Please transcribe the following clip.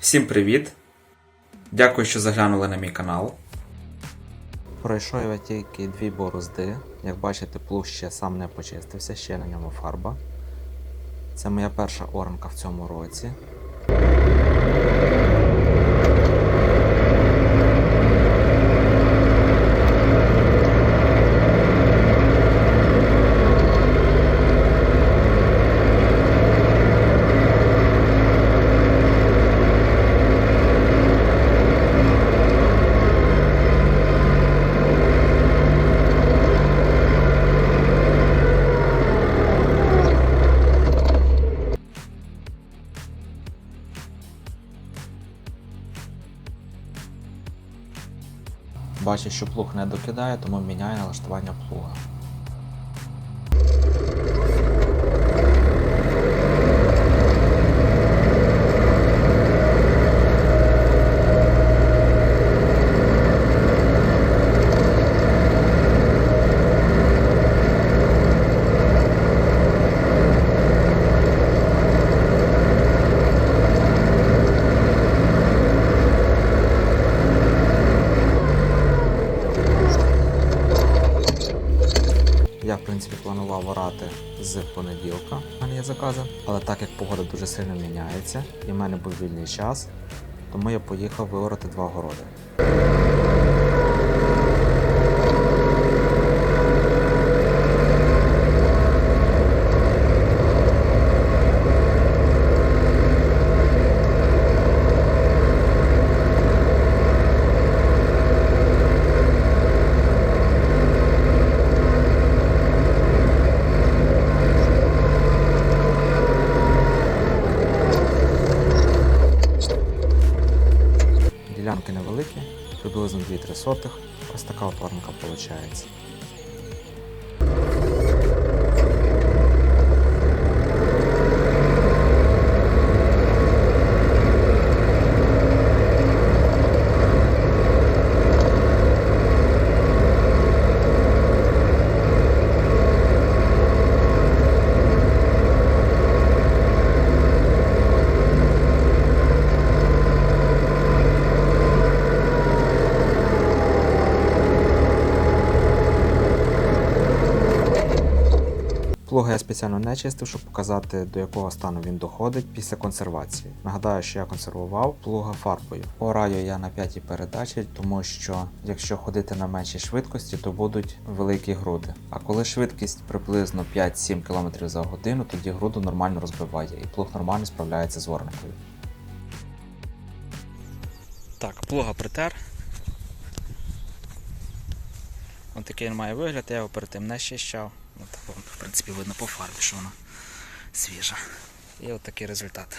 Всім привіт! Дякую, що заглянули на мій канал. Пройшов я тільки дві борозди. Як бачите, плуг ще сам не почистився, ще на ньому фарба. Це моя перша оранка в цьому році. Бачу, що плуг не докидає, тому міняє налаштування плуга. Я, в принципі, планував орати з понеділка, в мене є закази, але так як погода дуже сильно міняється і в мене був вільний час, тому я поїхав виорати два городи. Невеликі, приблизно 2-3 сотих. Ось така от виходить. Плуга я спеціально не чистив, щоб показати, до якого стану він доходить після консервації. Нагадаю, що я консервував плуга фарбою. Ораю я на п'ятій передачі, тому що якщо ходити на меншій швидкості, то будуть великі груди. А коли швидкість приблизно 5-7 км за годину, тоді груду нормально розбиває і плуг нормально справляється з орникою. Так, плуга притер. Ось такий він має вигляд, я його перед тим не щищав. Ну, так, вон, в принципі, видно по фарбі, що вона свіжа. І от такий результат.